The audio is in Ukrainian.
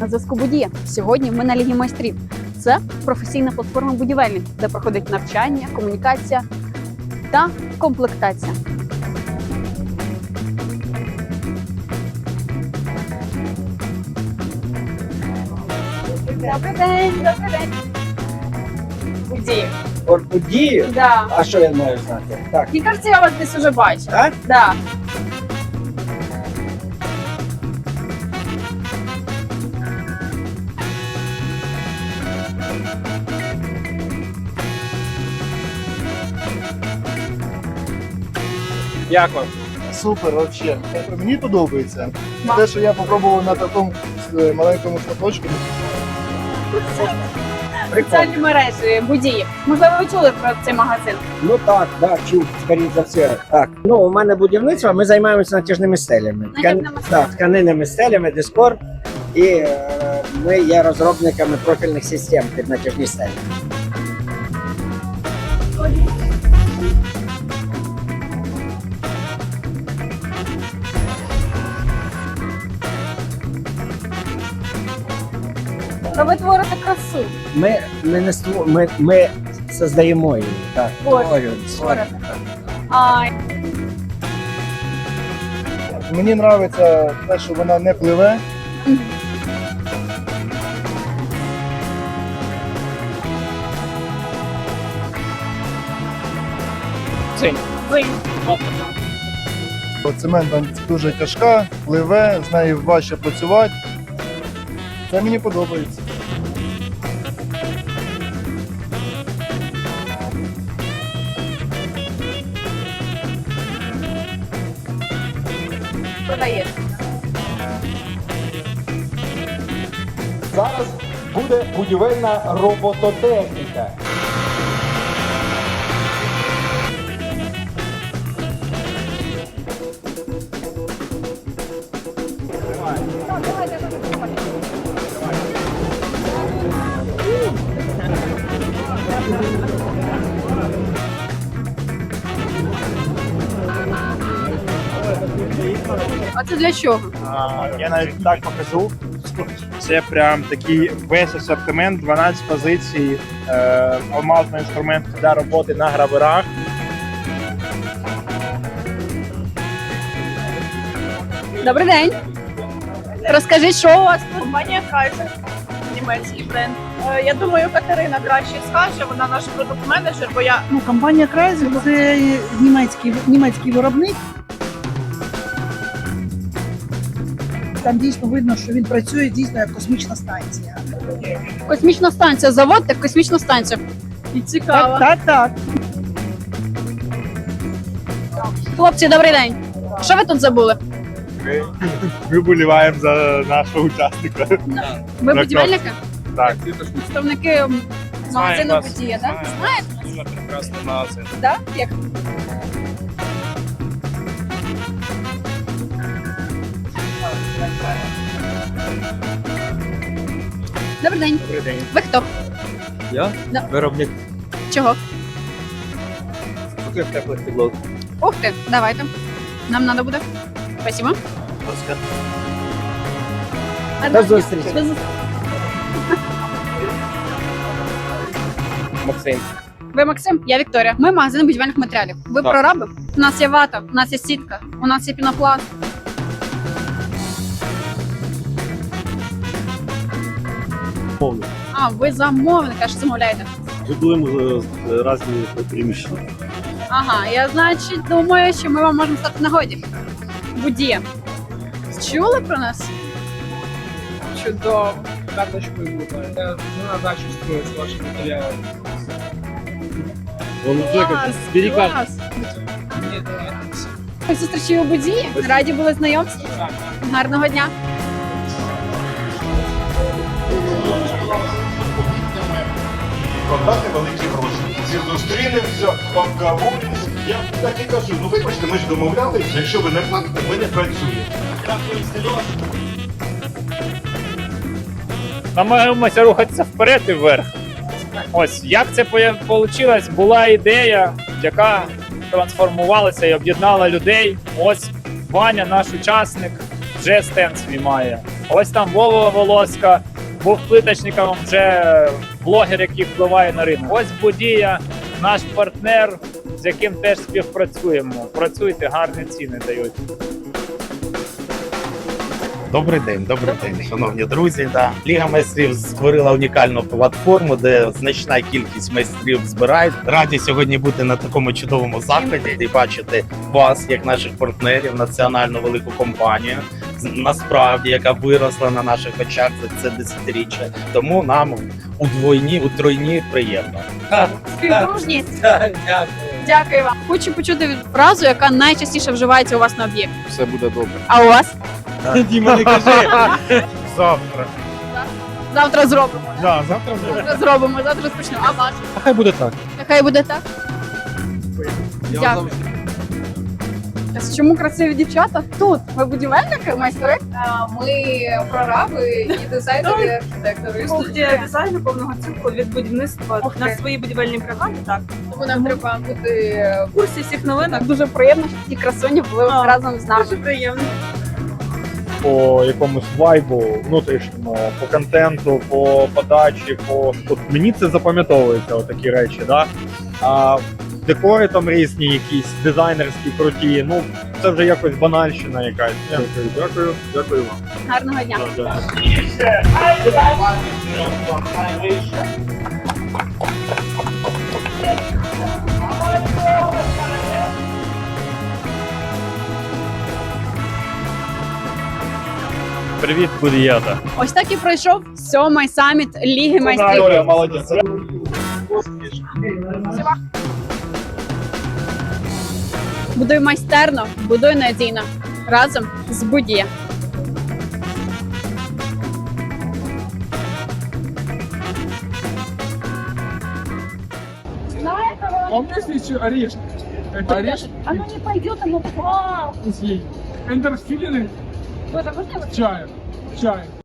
На зв'язку Будія. Сьогодні ми на Лігі майстрів. Це професійна платформа будівельник, де проходить навчання, комунікація та комплектація. Добрий день, добрий день. Будія. Орподію? Да. А що я маю знати? Так. Мені кажеться, я вас десь уже бачила. Так? Да. Як вам? Супер, вообще. Мені подобається. Те, що я попробував на такому е, маленькому шматочку. Соціальні мережі Будії. Можливо, ви чули про цей магазин. Ну так, да, чув, скоріше за все. Так. Ну, у мене будівництво, ми займаємося натяжними стелями. Натяжними Так, тканинними стелями, дискор. І е, ми є розробниками профільних систем під натяжні стелі. Та ви творите красу. Ми, ми не створ... ми, ми создаємо її. Так. А, Мені подобається те, що вона не пливе. Цинь. ви. бо Цемент там дуже тяжка, пливе, з нею важче працювати. Це мені подобається. Продаєте. Зараз буде будівельна робототехніка. А це для чого? А, я навіть так покажу. Це прям такий весь асортимент, 12 позицій е, алмазного інструменту для роботи на граверах. Добрий день. Розкажіть, що у вас тут? Компанія Kaiser, німецький бренд. Е, Я думаю, Катерина краще скаже, вона наш продукт-менеджер, бо я Ну, компанія Крайзер це німецький, німецький виробник. Там дійсно видно, що він працює дійсно як космічна станція. Космічна станція. Завод так космічна станція. і цікава. Так, так, так. Хлопці, добрий день. Що ви тут забули? Ми боліваємо за нашого учасника. Ви Так, будівельники? Так. Представники магазину вас. Будія, так? Знаєте? Дуже прекрасний магазин. Так? Як? Добрий день. Добрий день. Ви хто? Я? Да. Виробник Чого? поклеп теплих підлог. Ух ти, давайте. Нам треба буде. Спасибо. До зустрічі. До зустрічі. Максим. Ви Максим, я Вікторія. Ми магазин будівельних матеріалів. Ви Так. прораби? У нас є вата, у нас є сітка, у нас є пінопласт. Повний. А, ви замовника, що замовляєте? Будуємо е, різні приміщення. Ага, я значить думаю, що ми вам можемо стати в нагоді. Будія. Чули про нас? Чудово. Карточку Я на дачу строю з вашим матеріалом. Вон Клас, клас. Ми зустрічі у Будії. Раді були знайомству. Гарного дня. Продати великі гроші. Всі зустрінемося, обговоримо. Я так і кажу, ну вибачте, ми ж домовлялися, якщо ви не платите, ми не працюємо. Намагаємося рухатися вперед і вверх. Ось як це вийшло, була ідея, яка трансформувалася і об'єднала людей. Ось Ваня, наш учасник, вже стенд свій має. Ось там Вова Волоска був плиточником, вже блогер, який впливає на ринок. Ось Будія, наш партнер, з яким теж співпрацюємо. Працюйте, гарні ціни дають. Добрий день, добрий день, шановні друзі. Да. Ліга майстрів створила унікальну платформу, де значна кількість майстрів збирають. Раді сьогодні бути на такому чудовому заході і бачити вас, як наших партнерів, національну велику компанію. Насправді, яка виросла на наших очах за це десятиріччя. Тому нам удвойні, утройні приємно. Співдружність. Дякую. Дякую вам. Хочу почути фразу, яка найчастіше вживається у вас на об'єкті. Все буде добре. А у вас? Діма, не кажи. Завтра. Завтра зробимо. Да, завтра зробимо. Завтра зробимо, завтра розпочнемо. А ваш? Хай буде так. Нехай буде так. Дякую. Чому красиві дівчата? Тут. Ви будівельники, майстри? Ми прораби і дизайнери, і архітектори. Студія дизайну повного циклу від будівництва Ух на ти. свої будівельні програми. Так Тому нам треба бути в курсі всіх новинок. дуже приємно, що ті красуні були А. разом з нами. Дуже приємно. По якомусь вайбу внутрішньому, по контенту, по подачі, по от мені це запам'ятовується, отакі речі, да. А декори там різні, якісь дизайнерські круті. Ну це вже якось банальщина якась. Дякую, дякую, дякую вам. Гарного дня. Привіт, Будіята. Ось так і пройшов сьомий саміт Ліги майстрів. молодець. Будуй майстерно, будуй надійно. Разом з Будія. Он если орешек. Это орешек? Оно не пойдет, оно Эндорфины чаем. Чаем.